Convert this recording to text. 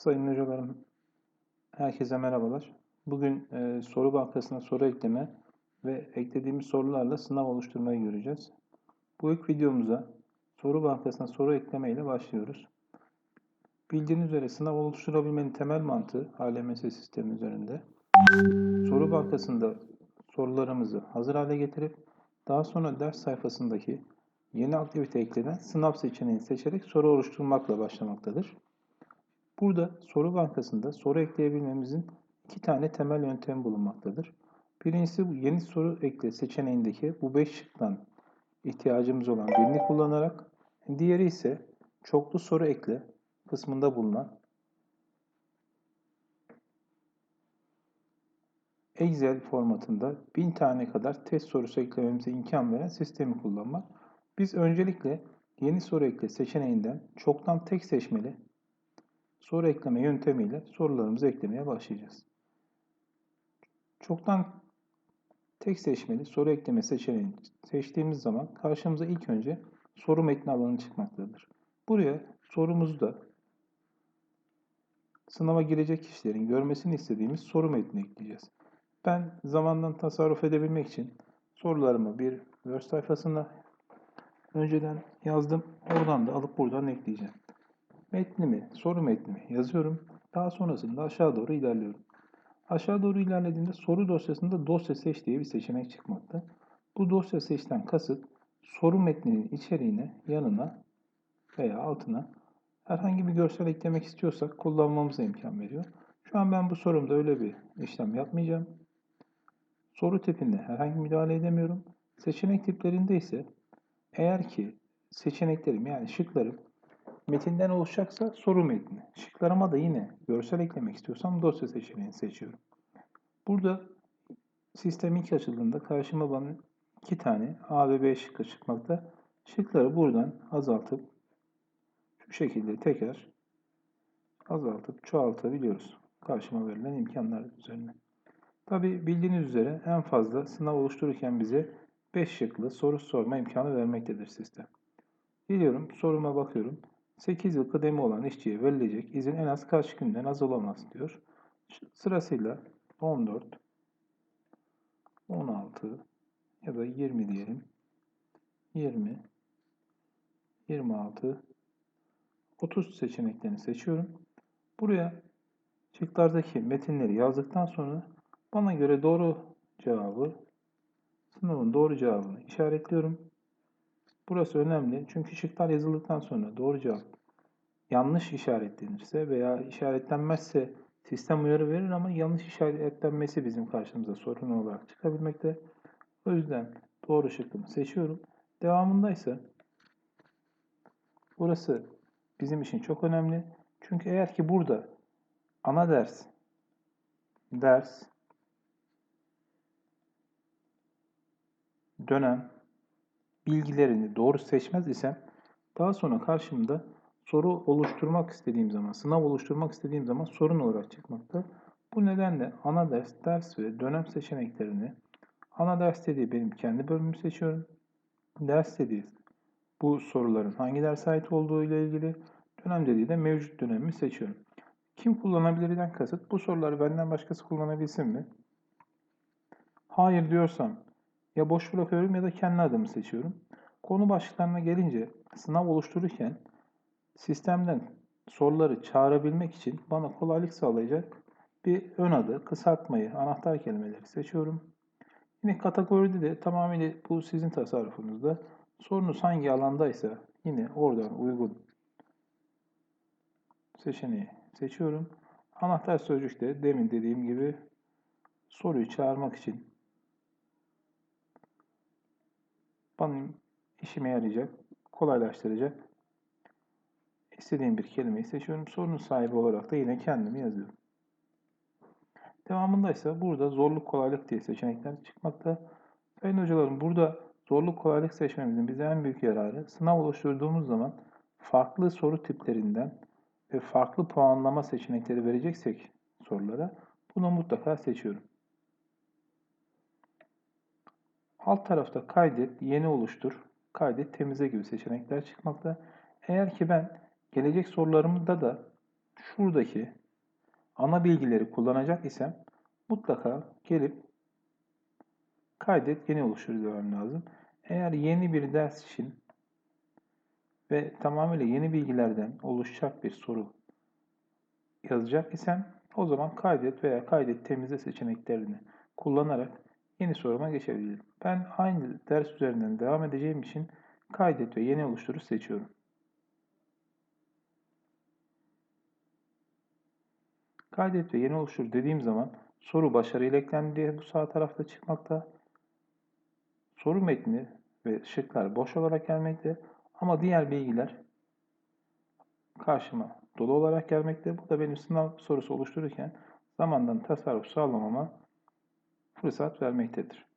Sayın hocalarım, herkese merhabalar. Bugün e, soru bankasına soru ekleme ve eklediğimiz sorularla sınav oluşturmayı göreceğiz. Bu ilk videomuza soru bankasına soru ekleme ile başlıyoruz. Bildiğiniz üzere sınav oluşturabilmenin temel mantığı HLMS sistemi üzerinde. Soru bankasında sorularımızı hazır hale getirip daha sonra ders sayfasındaki yeni aktivite eklenen sınav seçeneğini seçerek soru oluşturmakla başlamaktadır. Burada soru bankasında soru ekleyebilmemizin iki tane temel yöntem bulunmaktadır. Birincisi yeni soru ekle seçeneğindeki bu 5 şıktan ihtiyacımız olan birini kullanarak, diğeri ise çoklu soru ekle kısmında bulunan Excel formatında 1000 tane kadar test sorusu eklememize imkan veren sistemi kullanmak. Biz öncelikle yeni soru ekle seçeneğinden çoktan tek seçmeli soru ekleme yöntemiyle sorularımızı eklemeye başlayacağız. Çoktan tek seçmeli soru ekleme seçeneğini seçtiğimiz zaman karşımıza ilk önce soru metni alanı çıkmaktadır. Buraya sorumuzu da sınava girecek kişilerin görmesini istediğimiz soru metni ekleyeceğiz. Ben zamandan tasarruf edebilmek için sorularımı bir Word sayfasında önceden yazdım. Oradan da alıp buradan ekleyeceğim. Metnimi, soru metnimi yazıyorum. Daha sonrasında aşağı doğru ilerliyorum. Aşağı doğru ilerlediğimde soru dosyasında dosya seç diye bir seçenek çıkmakta. Bu dosya seçten kasıt soru metninin içeriğine, yanına veya altına herhangi bir görsel eklemek istiyorsak kullanmamıza imkan veriyor. Şu an ben bu sorumda öyle bir işlem yapmayacağım. Soru tipinde herhangi müdahale edemiyorum. Seçenek tiplerinde ise eğer ki seçeneklerim yani şıklarım Metinden oluşacaksa soru metni. Şıklarıma da yine görsel eklemek istiyorsam dosya seçeneğini seçiyorum. Burada sistem ilk açıldığında karşıma bana iki tane A ve B şıkkı çıkmakta. Şıkları buradan azaltıp şu şekilde tekrar azaltıp çoğaltabiliyoruz. Karşıma verilen imkanlar üzerine. Tabi bildiğiniz üzere en fazla sınav oluştururken bize 5 şıklı soru sorma imkanı vermektedir sistem. Geliyorum soruma bakıyorum. 8 yıl kıdemi olan işçiye verilecek izin en az kaç günden az olamaz diyor. Sırasıyla 14, 16 ya da 20 diyelim. 20, 26, 30 seçeneklerini seçiyorum. Buraya şıklardaki metinleri yazdıktan sonra bana göre doğru cevabı, sınavın doğru cevabını işaretliyorum. Burası önemli çünkü şıklar yazıldıktan sonra doğru cevap yanlış işaretlenirse veya işaretlenmezse sistem uyarı verir ama yanlış işaretlenmesi bizim karşımıza sorun olarak çıkabilmekte. O yüzden doğru şıkkımı seçiyorum. Devamında ise burası bizim için çok önemli. Çünkü eğer ki burada ana ders, ders, dönem, bilgilerini doğru seçmez isem daha sonra karşımda soru oluşturmak istediğim zaman, sınav oluşturmak istediğim zaman sorun olarak çıkmakta. Bu nedenle ana ders, ders ve dönem seçeneklerini ana ders dediği benim kendi bölümümü seçiyorum. Ders dediği bu soruların hangi derse ait olduğu ile ilgili dönem dediği de mevcut dönemimi seçiyorum. Kim kullanabilirden kasıt bu soruları benden başkası kullanabilsin mi? Hayır diyorsam ya boş bırakıyorum ya da kendi adımı seçiyorum. Konu başlıklarına gelince sınav oluştururken sistemden soruları çağırabilmek için bana kolaylık sağlayacak bir ön adı, kısaltmayı, anahtar kelimeleri seçiyorum. Yine kategoride de tamamıyla bu sizin tasarrufunuzda. Sorunuz hangi alandaysa yine oradan uygun seçeneği seçiyorum. Anahtar sözcükte demin dediğim gibi soruyu çağırmak için benim işime yarayacak, kolaylaştıracak istediğim bir kelimeyi seçiyorum. Sorunun sahibi olarak da yine kendimi yazıyorum. Devamında ise burada zorluk kolaylık diye seçenekler çıkmakta. Sayın hocalarım burada zorluk kolaylık seçmemizin bize en büyük yararı sınav oluşturduğumuz zaman farklı soru tiplerinden ve farklı puanlama seçenekleri vereceksek sorulara bunu mutlaka seçiyorum. Alt tarafta kaydet, yeni oluştur, kaydet, temize gibi seçenekler çıkmakta. Eğer ki ben gelecek sorularımda da şuradaki ana bilgileri kullanacak isem mutlaka gelip kaydet yeni oluştur demem lazım. Eğer yeni bir ders için ve tamamıyla yeni bilgilerden oluşacak bir soru yazacak isem o zaman kaydet veya kaydet temizle seçeneklerini kullanarak yeni soruma geçebilirim. Ben aynı ders üzerinden devam edeceğim için kaydet ve yeni oluşturu seçiyorum. Kaydet ve yeni oluştur dediğim zaman soru başarıyla eklendi diye bu sağ tarafta çıkmakta. Soru metni ve şıklar boş olarak gelmekte ama diğer bilgiler karşıma dolu olarak gelmekte. Bu da benim sınav sorusu oluştururken zamandan tasarruf sağlamama fırsat vermektedir.